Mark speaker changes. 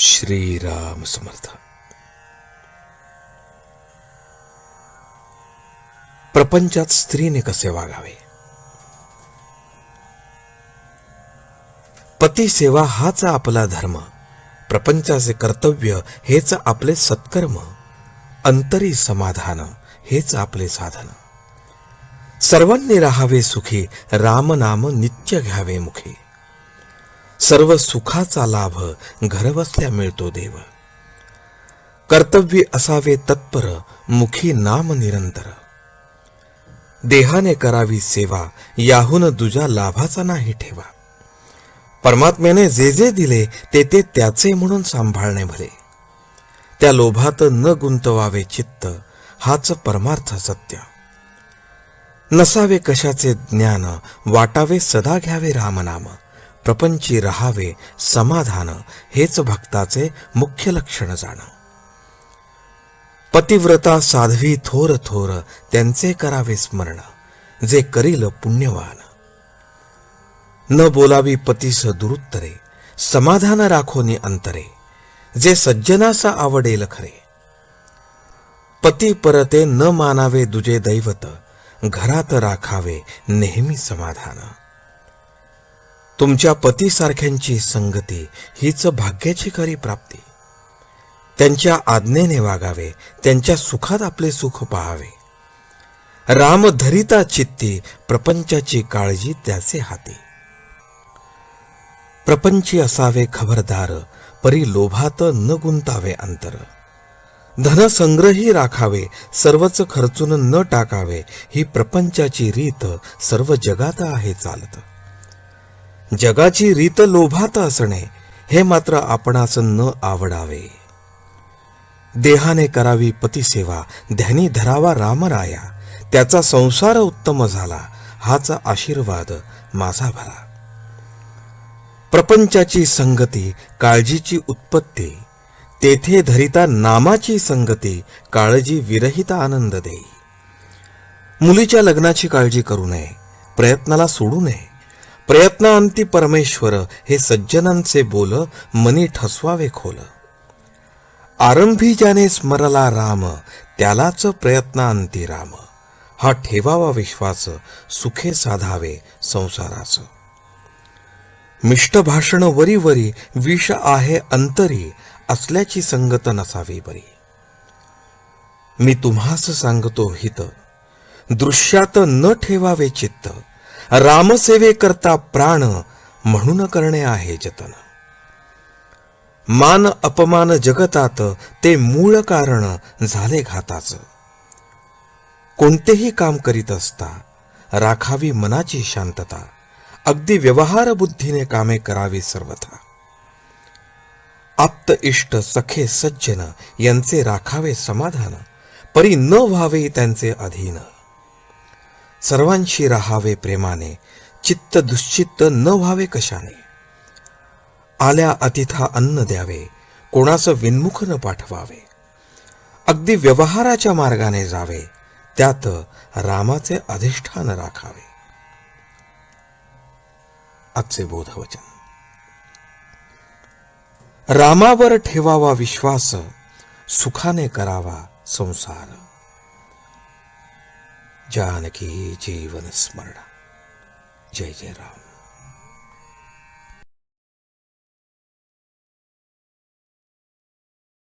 Speaker 1: श्रीराम समर्थ. प्रपंचात स्त्रीने कसे वागावे? पती सेवा हाच आपला धर्म. प्रपंचाचे कर्तव्य हेच आपले सत्कर्म. अंतरी समाधान हेच आपले साधन. सर्वांनी राहावे सुखी रामनाम नित्य घ्यावे मुखी. सर्व सुखाचा लाभ घरबसल्या मिळतो देव. कर्तव्य असावे तत्पर मुखी नाम निरंतर. देहाने करावी सेवा याहून तुझ्या लाभाचा नाही ठेवा. परमात्म्याने जे जे दिले ते ते त्याचे म्हणून सांभाळणे भले. त्या लोभात न गुंतवावे चित्त हाच परमार्थ सत्य. नसावे कशाचे ज्ञान वाटावे सदा घ्यावे रामनाम. प्रपंची राहावे समाधान हेच भक्ताचे मुख्य लक्षण जाण. पतिव्रता साध्वी थोर थोर त्यांचे करावे स्मरण जे करील पुण्यवान. न बोलावी पतीस दुरुत्तरे समाधान राखोनी अंतरे जे सज्जनासा आवडेल खरे. पती परते न मानावे दुजे दैवत घरात राखावे नेहमी समाधान. तुमच्या पतीसारख्यांची संगती हीच भाग्याची खरी प्राप्ती. त्यांच्या आज्ञेने वागावे त्यांच्या सुखात आपले सुख पाहावे. राम धरिता चित्ती प्रपंचाची काळजी त्याचे हाती. प्रपंची असावे खबरदार परी लोभात न गुंतावे अंतर. धनसंग्रही राखावे सर्वच खर्चून न टाकावे ही प्रपंचाची रीत सर्व जगात आहे चालत. जगाची रीत लोभात असणे हे मात्र आपणास न आवडावे. देहाने करावी पतिसेवा ध्यानी धरावा रामराया त्याचा संसार उत्तम झाला हाच आशीर्वाद माझा भला. प्रपंचाची संगती काळजीची उत्पत्ती तेथे धरिता नामाची संगती काळजी विरहित आनंद देई मुलीच्या लग्नाची काळजी करू नये प्रयत्नाला सोडू नये. प्रयत्नांती परमेश्वर हे सज्जनांचे बोल मनी ठसवावे खोल. आरंभी ज्याने स्मरला राम त्यालाच प्रयत्नांती राम. हा ठेवावा विश्वास सुखे साधावे संसाराचं मिष्ट भाषण वरी वरी विष आहे अंतरी असल्याची संगत नसावी बरी. मी तुम्हास सांगतो हित दृश्यात न ठेवावे चित्त. रामसेवे करता प्राण म्हणून करणे आहे जतन. मान अपमान जगतात ते मूळ कारण झाले घाताच. कोणतेही काम करीत असता राखावी मनाची शांतता अगदी व्यवहार बुद्धीने कामे करावी सर्वथा. आप्त इष्ट सखे सज्जन यांचे राखावे समाधान परी न व्हावे त्यांचे अधीन. सर्वांशी राहावे प्रेमाने चित्त दुश्चित्त न व्हावे कशाने? आल्या अतिथा अन्न द्यावे कोणाचं विन्मुख न पाठवावे. अगदी व्यवहाराच्या मार्गाने जावे त्यात रामाचे अधिष्ठान राखावे. आजचे बोधवचन. रामावर ठेवावा विश्वास सुखाने करावा संसार. జానకి జీవన స్మరణ. జై జయరామ్.